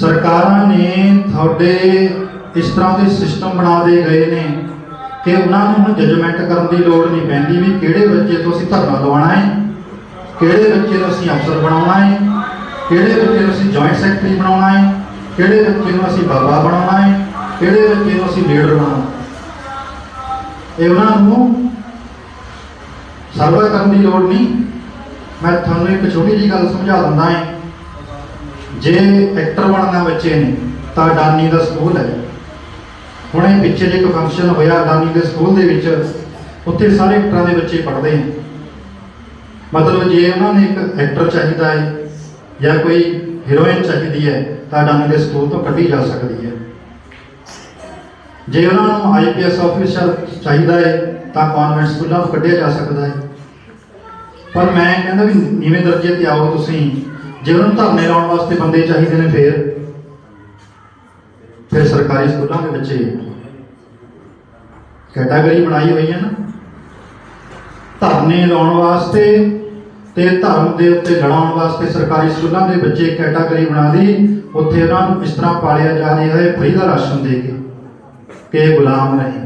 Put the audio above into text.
ਸਰਕਾਰਾਂ ਨੇ ਤੁਹਾਡੇ ਇਸ ਤਰ੍ਹਾਂ ਦੇ ਸਿਸਟਮ ਬਣਾ ਦੇ ਗਏ ਨੇ ਕਿ ਉਹਨਾਂ ਨੂੰ ਹੁਣ ਜਜਮੈਂਟ ਕਰਨ ਦੀ ਲੋੜ ਨਹੀਂ ਪੈਂਦੀ ਵੀ ਕਿਹੜੇ ਬੱਚੇ ਤੋਂ ਅਸੀਂ ਧਰਨਾ ਦਵਾਉਣਾ ਹੈ, ਕਿਹੜੇ ਬੱਚੇ ਨੂੰ ਅਸੀਂ ਅਫਸਰ ਬਣਾਉਣਾ ਹੈ, ਕਿਹੜੇ ਬੱਚੇ ਨੂੰ ਅਸੀਂ ਜੁਆਇੰਟ ਸੈਕਟਰੀ ਬਣਾਉਣਾ ਹੈ, ਕਿਹੜੇ ਬੱਚੇ ਨੂੰ ਅਸੀਂ ਬਾਬਾ ਬਣਾਉਣਾ ਹੈ, ਕਿਹੜੇ ਬੱਚੇ ਨੂੰ ਅਸੀਂ ਲੀਡਰ ਬਣਾਉਣਾ ਇਹ ਉਹਨਾਂ ਨੂੰ ਸਰਵਾ ਕਰਨ ਦੀ ਲੋੜ ਨਹੀਂ। ਮੈਂ ਤੁਹਾਨੂੰ ਇੱਕ ਛੋਟੀ ਜਿਹੀ ਗੱਲ ਸਮਝਾ ਦਿੰਦਾ ਹਾਂ। ਜੇ ਐਕਟਰ ਬਣਨਾ ਬੱਚੇ ਨੇ ਤਾਂ ਅਡਾਨੀ ਦਾ ਸਕੂਲ ਹੈ। ਹੁਣੇ ਪਿੱਛੇ ਜੇ ਇੱਕ ਫੰਕਸ਼ਨ ਹੋਇਆ ਅਡਾਨੀ ਦੇ ਸਕੂਲ ਦੇ ਵਿੱਚ, ਉੱਥੇ ਸਾਰੇ ਐਕਟਰਾਂ ਦੇ ਬੱਚੇ ਪੜ੍ਹਦੇ ਨੇ ਮਤਲਬ ਜੇ ਉਹਨਾਂ ਨੇ ਇੱਕ ਐਕਟਰ ਚਾਹੀਦਾ ਹੈ, ਜਾਂ ਕੋਈ ਹੀਰੋਇਨ ਚਾਹੀਦੀ ਹੈ, ਤਾਂ ਅਡਾਨੀ ਦੇ ਸਕੂਲ ਤੋਂ ਕੱਢੀ ਜਾ ਸਕਦੀ ਹੈ। ਜੇ ਉਹਨਾਂ ਨੂੰ ਆਈਪੀਐਸ ਆਫੀਸਰ ਚਾਹੀਦਾ ਹੈ, ਤਾਂ ਕਨਵੈਂਟ ਸਕੂਲਾਂ ਤੋਂ ਕੱਢਿਆ ਜਾ ਸਕਦਾ ਹੈ। ਪਰ ਮੈਂ ਕਹਿੰਦਾ ਵੀ ਨੀਵੇਂ ਦਰਜੇ ਤੇ ਆਓ ਤੁਸੀਂ। ਜੇ ਉਹਨੂੰ ਧਰਨੇ ਲਾਉਣ ਵਾਸਤੇ ਬੰਦੇ ਚਾਹੀਦੇ ਨੇ ਫੇਰ, ਫਿਰ ਸਰਕਾਰੀ ਸਕੂਲਾਂ ਦੇ ਬੱਚੇ ਕੈਟਾਗਰੀ ਬਣਾਈ ਹੋਈ ਹੈ ਨਾ। ਧਰਨੇ ਲਾਉਣ ਵਾਸਤੇ ਤੇ ਧਰਮ ਦੇ ਉੱਤੇ ਲੜਾਉਣ ਵਾਸਤੇ ਸਰਕਾਰੀ ਸਕੂਲਾਂ ਦੇ ਬੱਚੇ ਕੈਟਾਗਰੀ ਬਣਾ ਦੀ ਉੱਥੇ ਉਹਨਾਂ ਨੂੰ ਇਸ ਤਰ੍ਹਾਂ ਪਾਲਿਆ ਜਾ ਰਿਹਾ ਹੈ ਫਰੀ ਦਾ ਰਾਸ਼ਨ ਦੇ ਕੇ, ਕਿ ਗੁਲਾਮ ਰਹੇ